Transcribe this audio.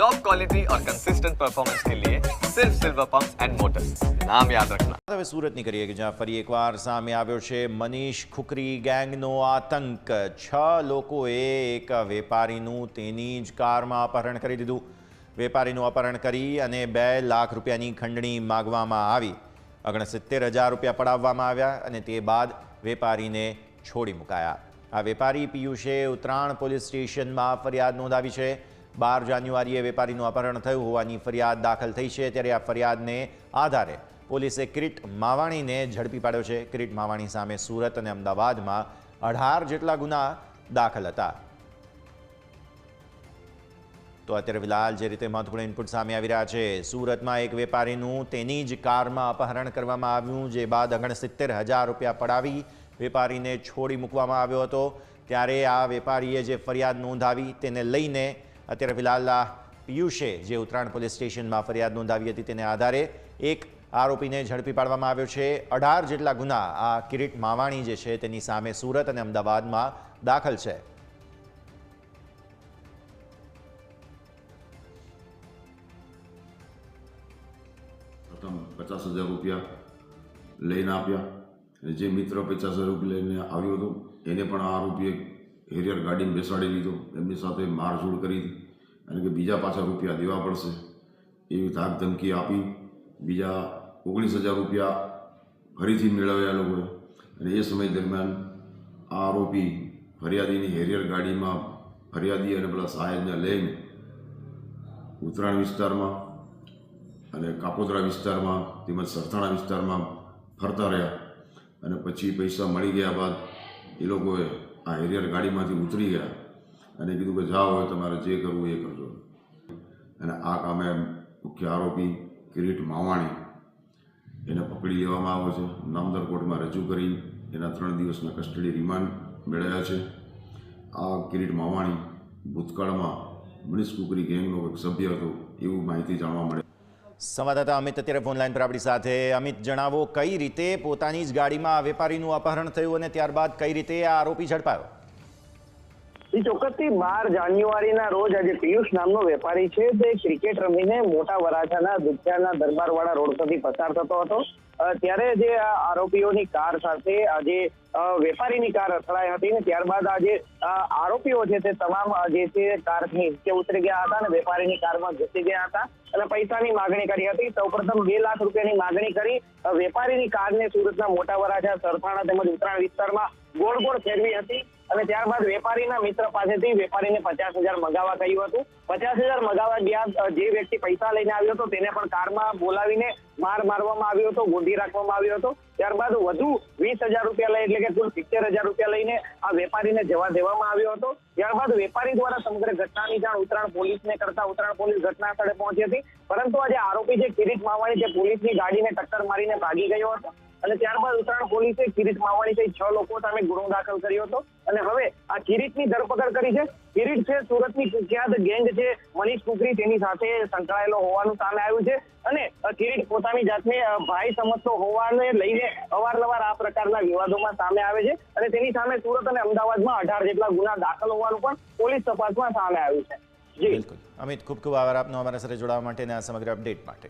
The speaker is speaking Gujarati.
टॉप क्वालिटी और कंसिस्टेंट परफॉर्मेंस के लिए सिर्फ सिल्वर पंप एंड मोटर्स नाम याद रखना હવે સુરતની કરીએ કે જ્યાં ફરી એકવાર સામે આવ્યો છે મનીષ ખુકરી ગેંગનો આતંક છ લોકોએ એક વેપારીનું તેની જ કારમાં અપહરણ કરી દીધું વેપારીનું અપહરણ કરી અને બે લાખ રૂપિયાની ખંડણી માગવામાં આવી ઓગણસિત્તેર હજાર રૂપિયા પડાવવામાં આવ્યા અને તે બાદ વેપારીને છોડી મુકાયા આ વેપારી પિયુષે ઉત્તરાયણ પોલીસ સ્ટેશનમાં ફરિયાદ નોંધાવી છે બાર જાન્યુઆરીએ વેપારીનું અપહરણ થયું હોવાની ફરિયાદ દાખલ થઈ છે, ત્યારે આ ફરિયાદને આધારે પોલીસે કિરીટ માવાણીને ઝડપી પાડ્યો છે. કિરીટ માવાણી સામે સુરત અને અમદાવાદમાં અઢાર જેટલા ગુના દાખલ હતા. તો અત્યારે ફિલહાલ જે રીતે મહત્વપૂર્ણ ઇનપુટ સામે આવી રહ્યા છે, સુરતમાં એક વેપારીનું તેની જ કારમાં અપહરણ કરવામાં આવ્યું, જે બાદ ઓગણસિત્તેર હજાર રૂપિયા પડાવી વેપારીને છોડી મૂકવામાં આવ્યો હતો. ત્યારે આ વેપારીએ જે ફરિયાદ નોંધાવી, તેને લઈને અત્યારે ફિલહાલ પિયુષે જે ઉત્તરાયણ પોલીસ સ્ટેશનમાં ફરિયાદ નોંધાવી હતી તેને આધારે એક આરોપીને ઝડપી પાડવામાં આવ્યો છે. અઢાર જેટલા ગુના આ કિરીટ માવાણી જે છે તેની સામે સુરત અને અમદાવાદમાં દાખલ છે. પચાસ હજાર રૂપિયા લઈને આપ્યા. જે મિત્ર પચાસ હજાર રૂપિયા લઈને આવ્યો હતો, એને પણ આ આરોપીએ હેરિયર ગાડીને બેસાડી લીધો. એમની સાથે મારઝૂડ કરી અને કે બીજા પાછા રૂપિયા દેવા પડશે. એવી ધાક ધમકી આપી. બીજા ઓગણીસ હજાર રૂપિયા ફરીથી મેળવ્યા લોકોએ. અને એ સમય દરમિયાન આ આરોપી ફરિયાદીની હેરિયર ગાડીમાં ફરિયાદી અને પેલા સાહેબને લઈને ઉત્તરાયણ વિસ્તારમાં અને કાપોદરા વિસ્તારમાં તેમજ સરથાણા વિસ્તારમાં ફરતા રહ્યા. અને પછી પૈસા મળી ગયા બાદ એ લોકોએ આ હેરિયર ગાડીમાંથી ઉતરી ગયા અને કીધું કે જાઓ, હવે તમારે જે કરવું એ કરજો. અને આ કામે મુખ્ય આરોપી કિરીટ માવાણી એને પકડી લેવામાં આવ્યો છે. નામદાર કોર્ટમાં રજૂ કરી એના ત્રણ દિવસના કસ્ટડી રિમાન્ડ મેળવ્યા છે. આ કિરીટ માવાણી ભૂતકાળમાં મનીષ કુકરી ગેંગનો એક સભ્ય હતો એવું માહિતી જાણવા મળે સંવાદદાતા અમિત અત્યારે ફોન લાઈન પર આપણી સાથે. અમિત, જણાવો કઈ રીતે પોતાની જ ગાડીમાં વેપારીનું અપહરણ થયું અને ત્યારબાદ કઈ રીતે આ આરોપી ઝડપાયો? એ ચોક્કસથી બાર જાન્યુઆરીના રોજ આજે પિયુષ નામનો વેપારી છે. તે ક્રિકેટ રમીને મોટા વરાછાના દુધિયાના દરબારવાળા રોડ પરથી પસાર થતો હતો. ત્યારે જે આ આરોપીઓની કાર સાથે આજે વેપારીની કાર અથડાઈ હતી ને ત્યારબાદ આજે આરોપીઓ છે તે તમામ જે છે કારની નીચે ઉતરી ગયા હતા અને વેપારીની કારમાં ઘૂસી ગયા હતા અને પૈસાની માગણી કરી હતી. સૌપ્રથમ બે લાખ રૂપિયાની માગણી કરી. વેપારીની કારને સુરતના મોટા વરાછા સરથાણા તેમજ ઉત્તરાયણ વિસ્તારમાં ગોળ ગોળ ફેરવી હતી. અને ત્યારબાદ વેપારીના મિત્ર પાસેથી વેપારીને પચાસ હજાર મગાવવા કહ્યું હતું. પચાસ હજાર મગાવવા ગયા જે વ્યક્તિ પૈસા લઈને આવ્યો હતો તેને પણ કારમાં બોલાવીને માર મારવામાં આવ્યો હતો, ગોંધી રાખવામાં આવ્યો હતો. ત્યારબાદ વધુ વીસ હજાર રૂપિયા લઈ, એટલે કે કુલ સિત્તેર હજાર રૂપિયા લઈને આ વેપારીને જવા દેવામાં આવ્યો હતો. ત્યારબાદ વેપારી દ્વારા સમગ્ર ઘટનાની જાણ ઉત્તરાયણ પોલીસને કરતા ઉત્તરાયણ પોલીસ ઘટના સ્થળે પહોંચી હતી. પરંતુ આજે આરોપી જે કિરીટ માવાણી તે પોલીસની ગાડીને ટક્કર મારીને ભાગી ગયો હતો. અને ત્યારબાદ ઉત્તરાયણ પોલીસે કિરીટ માવાણી સહિત છ લોકો સામે ગુનો દાખલ કર્યો હતો. અને હવે આ કિરીટની ધરપકડ કરી છે. કિરીટ છે સુરતની કુખ્યાત ગેંગ છે, મનીષ કુકરી, તેની સાથે સંકળાયેલો હોવાનું સામે આવ્યું છે. અને કિરીટ પોતાની જાતને ભાઈ સમજતો હોવાને લઈને અવારનવાર આ પ્રકારના વિવાદોમાં સામે આવે છે. અને તેની સામે સુરત અને અમદાવાદમાં અઢાર જેટલા ગુના દાખલ હોવાનું પણ પોલીસ તપાસમાં સામે આવ્યું છે. બિલકુલ. અમિત, ખૂબ ખૂબ આભાર આપનો. અમારા સાથે જોડાવા માટે અને આ સમગ્ર અપડેટ માટે.